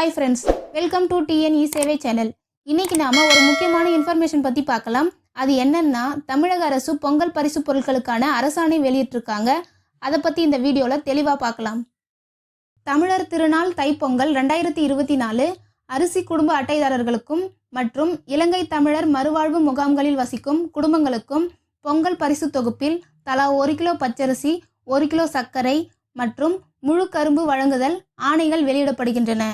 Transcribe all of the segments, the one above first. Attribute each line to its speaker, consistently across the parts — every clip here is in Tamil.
Speaker 1: Hi friends welcome to TNE சேவை சேனல் இன்னைக்கு நாம ஒரு முக்கியமான இன்ஃபர்மேஷன் பற்றி பார்க்கலாம். அது என்னன்னா தமிழக அரசு பொங்கல் பரிசு பொருட்களுக்கான அரசாணை வெளியிட்டிருக்காங்க. அதை பற்றி இந்த வீடியோவில் தெளிவாக பார்க்கலாம். தமிழர் திருநாள் தைப்பொங்கல் ரெண்டாயிரத்தி இருபத்தி நாலு அரிசி குடும்ப அட்டைதாரர்களுக்கும் மற்றும் இலங்கை தமிழர் மறுவாழ்வு முகாம்களில் வசிக்கும் குடும்பங்களுக்கும் பொங்கல் பரிசு தொகுப்பில் தலா ஒரு கிலோ பச்சரிசி ஒரு கிலோ சர்க்கரை மற்றும் முழு கரும்பு வழங்குதல் ஆணைகள் வெளியிடப்படுகின்றன.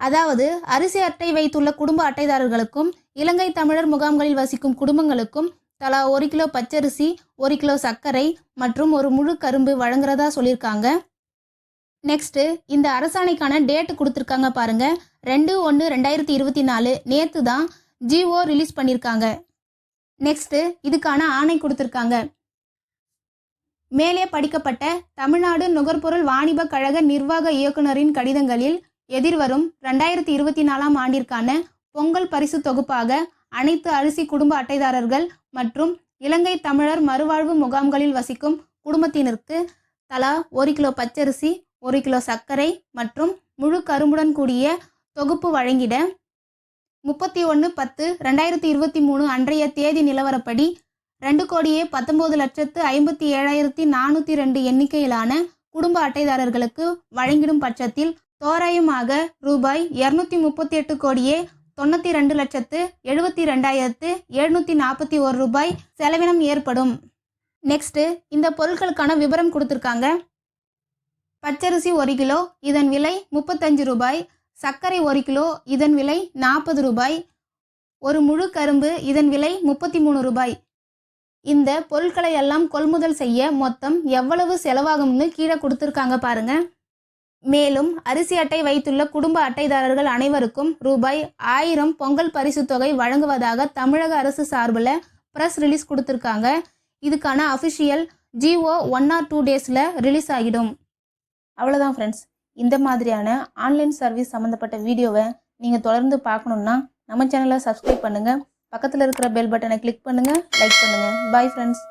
Speaker 1: அதாவது அரிசி அட்டை வைத்துள்ள குடும்ப அட்டைதாரர்களுக்கும் இலங்கை தமிழர் முகாம்களில் வசிக்கும் குடும்பங்களுக்கும் தலா ஒரு கிலோ பச்சரிசி ஒரு கிலோ சர்க்கரை மற்றும் ஒரு முழு கரும்பு வழங்குறதா சொல்லியிருக்காங்க நெக்ஸ்ட்டு இந்த அரசாணைக்கான டேட்டு கொடுத்துருக்காங்க பாருங்க. ரெண்டு ஒன்று ரெண்டாயிரத்தி இருபத்தி நாலு நேற்று தான் ஜிஓ ரிலீஸ் பண்ணியிருக்காங்க நெக்ஸ்ட்டு இதுக்கான ஆணை கொடுத்துருக்காங்க. மேலே படிக்கப்பட்ட தமிழ்நாடு நுகர்பொருள் வாணிப கழக நிர்வாக இயக்குனரின் கடிதங்களில் எதிர்வரும் ரெண்டாயிரத்தி இருபத்தி நாலாம் ஆண்டிற்கான பொங்கல் பரிசு தொகுப்பாக அனைத்து அரிசி குடும்ப அட்டைதாரர்கள் மற்றும் இலங்கை தமிழர் மறுவாழ்வு முகாம்களில் வசிக்கும் குடும்பத்தினருக்கு தலா ஒரு கிலோ பச்சரிசி ஒரு கிலோ சர்க்கரை மற்றும் முழு கரும்புடன் கூடிய தொகுப்பு வழங்கிட முப்பத்தி ஒன்று பத்து ரெண்டாயிரத்தி இருபத்தி மூணு அன்றைய தேதி நிலவரப்படி ரெண்டு கோடியே பத்தொம்போது லட்சத்து ஐம்பத்தி ஏழாயிரத்தி நானூற்றி ரெண்டு எண்ணிக்கையிலான குடும்ப அட்டைதாரர்களுக்கு வழங்கிடும் பட்சத்தில் தோராயமாக ரூபாய் இரநூத்தி முப்பத்தி எட்டு கோடியே தொண்ணூற்றி ரெண்டு லட்சத்து எழுபத்தி ரெண்டாயிரத்து எழுநூற்றி நாற்பத்தி ஒரு ரூபாய் செலவினம் ஏற்படும். நெக்ஸ்ட்டு இந்த பொருட்களுக்கான விவரம் கொடுத்துருக்காங்க. பச்சரிசி ஒரு கிலோ இதன் விலை முப்பத்தஞ்சு ரூபாய். சர்க்கரை ஒரு கிலோ இதன் விலை நாற்பது ரூபாய். ஒரு முழு கரும்பு இதன் விலை முப்பத்தி மூணு ரூபாய். இந்த பொருட்களை எல்லாம் கொள்முதல் செய்ய மொத்தம் எவ்வளவு செலவாகும்னு கீழே கொடுத்துருக்காங்க பாருங்கள் மேலும் அரிசி அட்டை வைத்துள்ள குடும்ப அட்டைதாரர்கள் அனைவருக்கும் ரூபாய் ஆயிரம் பொங்கல் பரிசு தொகை வழங்குவதாக தமிழக அரசு சார்பில் ப்ரெஸ் ரிலீஸ் கொடுத்துருக்காங்க. இதுக்கான official GO one or two டேஸில் ரிலீஸ் ஆகிடும். அவ்வளோதான் ஃப்ரெண்ட்ஸ் இந்த மாதிரியான ஆன்லைன் சர்வீஸ் சம்மந்தப்பட்ட வீடியோவை நீங்கள் தொடர்ந்து பார்க்கணுன்னா நம்ம சேனலை சப்ஸ்கிரைப் பண்ணுங்கள் பக்கத்தில் இருக்கிற பெல் பட்டனை கிளிக் பண்ணுங்கள் லைக் பண்ணுங்கள் பாய் ஃப்ரெண்ட்ஸ்